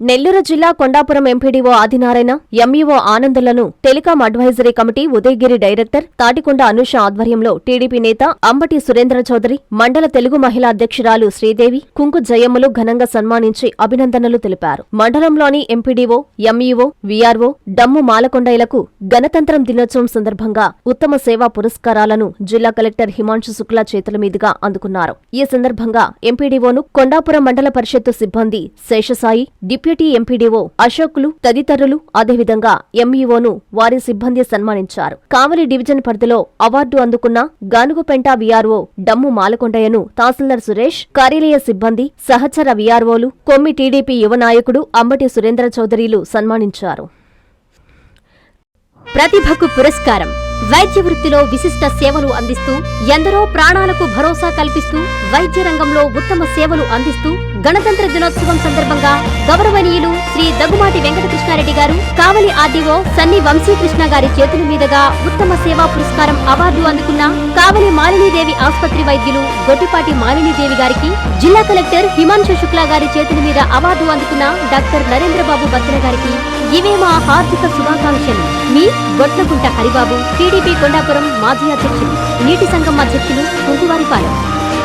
నెల్లూరు జిల్లా Kondapuram MPDO Adinarayana MEO ఆనందులను telecom advisory committee Udayagiri director Tatikonda Anusha ఆధ్వర్యంలో TDP నేత అంబటి సురేంద్ర చౌదరి మండల తెలుగు మహిళా అధ్యక్షురాలు శ్రీదేవి కుంకు జయమ్మలు ఘనంగా సన్మానించి అభినందనలు తెలిపారు. మండలంలోని ఎంపీడీఓ ఎంఈఓ వీఆర్ఓ డమ్ము మాలకొండయ్యలకు గణతంత్రం దినోత్సవం సందర్భంగా ఉత్తమ సేవా పురస్కారాలను జిల్లా కలెక్టర్ హిమాంశు శుక్లా చేతుల మీదుగా అందుకున్నారు. ఈ సందర్భంగా ఎంపీడీఓను కొండాపురం మండల పరిషత్తు సిబ్బంది శేషసాయి డిప్యూటీ ఎంపీడీఓ అశోకులు తదితరులు అదేవిధంగా ఎంఈఓను వారి సిబ్బంది సన్మానించారు. కావలి డివిజన్ పరిధిలో అవార్డు అందుకున్న గానుగుపెంట వీఆర్ఓ డమ్ము మాలకొండయ్యను తహసీల్దార్ సురేష్ కార్యాలయ సిబ్బంది సహచర వీఆర్ఓలు కొమ్మి టీడీపీ యువ నాయకుడు అంబటి సురేంద్ర చౌదరిలు సన్మానించారు. ప్రతిభకు పురస్కారం. వైద్య వృత్తిలో విశిష్ట సేవలు అందిస్తూ ఎందరో ప్రాణాలకు భరోసా కల్పిస్తూ వైద్య రంగంలో ఉత్తమ సేవలు అందిస్తూ గణతంత్ర దినోత్సవం సందర్భంగా గౌరవనీయులు శ్రీ దగ్గుమాటి వెంకటకృష్ణారెడ్డి గారు కావలి ఆర్డీఓ సన్ని వంశీకృష్ణ గారి చేతుల మీదుగా ఉత్తమ సేవా పురస్కారం అవార్డు అందుకున్న కావలి మాలినీదేవి ఆసుపత్రి వైద్యులు గొట్టిపాటి మాలినీదేవి గారికి జిల్లా కలెక్టర్ హిమాంశు శుక్లా గారి చేతుల మీద అవార్డు అందుకున్న డాక్టర్ నరేంద్రబాబు బత్ర గారికి ఇవే మా హార్దిక శుభాకాంక్షలు? మీ గొట్లకుంట హరిబాబు టీడీపీ కొండాపురం మాజీ అధ్యక్షులు నీటి సంఘం అధ్యక్షులు కుంకువారిపాలెం